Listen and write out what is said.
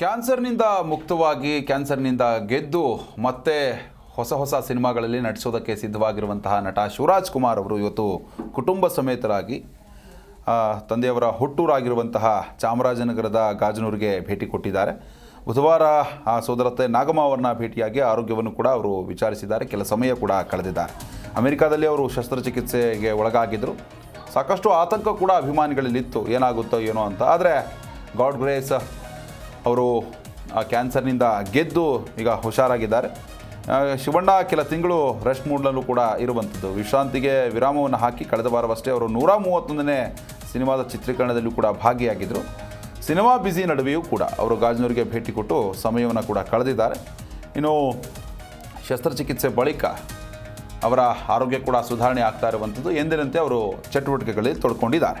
ಕ್ಯಾನ್ಸರ್ನಿಂದ ಮುಕ್ತವಾಗಿ, ಕ್ಯಾನ್ಸರ್ನಿಂದ ಗೆದ್ದು ಮತ್ತೆ ಹೊಸ ಹೊಸ ಸಿನಿಮಾಗಳಲ್ಲಿ ನಟಿಸೋದಕ್ಕೆ ಸಿದ್ಧವಾಗಿರುವಂತಹ ನಟ ಶಿವರಾಜ್ ಕುಮಾರ್ ಅವರು ಇವತ್ತು ಕುಟುಂಬ ಸಮೇತರಾಗಿ ತಂದೆಯವರ ಹುಟ್ಟೂರಾಗಿರುವಂತಹ ಚಾಮರಾಜನಗರದ ಗಾಜನೂರಿಗೆ ಭೇಟಿ ಕೊಟ್ಟಿದ್ದಾರೆ. ಬುಧವಾರ ಆ ಸೋದರತೆ ನಾಗಮ್ಮ ಅವರನ್ನ ಭೇಟಿಯಾಗಿ ಆರೋಗ್ಯವನ್ನು ಕೂಡ ಅವರು ವಿಚಾರಿಸಿದ್ದಾರೆ. ಕೆಲ ಸಮಯ ಕೂಡ ಕಳೆದಿದ್ದಾರೆ. ಅಮೆರಿಕಾದಲ್ಲಿ ಅವರು ಶಸ್ತ್ರಚಿಕಿತ್ಸೆಗೆ ಒಳಗಾಗಿದ್ದರು. ಸಾಕಷ್ಟು ಆತಂಕ ಕೂಡ ಅಭಿಮಾನಿಗಳಲ್ಲಿತ್ತು ಏನಾಗುತ್ತೋ ಏನೋ ಅಂತ. ಆದರೆ ಗಾಡ್ ಗ್ರೇಸ್ ಅವರು ಆ ಕ್ಯಾನ್ಸರ್ನಿಂದ ಗೆದ್ದು ಈಗ ಹುಷಾರಾಗಿದ್ದಾರೆ. ಶಿವಣ್ಣ ಕೆಲ ತಿಂಗಳು ರೆಸ್ಟ್ ಮೂಡ್ನಲ್ಲೂ ಕೂಡ ಇರುವಂಥದ್ದು. ವಿಶ್ರಾಂತಿಗೆ ವಿರಾಮವನ್ನು ಹಾಕಿ ಕಳೆದ ವಾರವಷ್ಟೇ ಅವರು ನೂರ ಮೂವತ್ತೊಂದನೇ ಸಿನಿಮಾದ ಚಿತ್ರೀಕರಣದಲ್ಲೂ ಕೂಡ ಭಾಗಿಯಾಗಿದ್ದರು ಸಿನಿಮಾ ಬ್ಯುಸಿ ನಡುವೆಯೂ ಕೂಡ ಅವರು ಗಾಜನೂರಿಗೆ ಭೇಟಿ ಕೊಟ್ಟು ಸಮಯವನ್ನು ಕೂಡ ಕಳೆದಿದ್ದಾರೆ. ಇನ್ನು ಶಸ್ತ್ರಚಿಕಿತ್ಸೆ ಬಳಿಕ ಅವರ ಆರೋಗ್ಯ ಕೂಡ ಸುಧಾರಣೆ ಆಗ್ತಾ ಇರುವಂಥದ್ದು ಎಂದಿನಂತೆ ಅವರು ಚಟುವಟಿಕೆಗಳಲ್ಲಿ ತೊಡ್ಕೊಂಡಿದ್ದಾರೆ.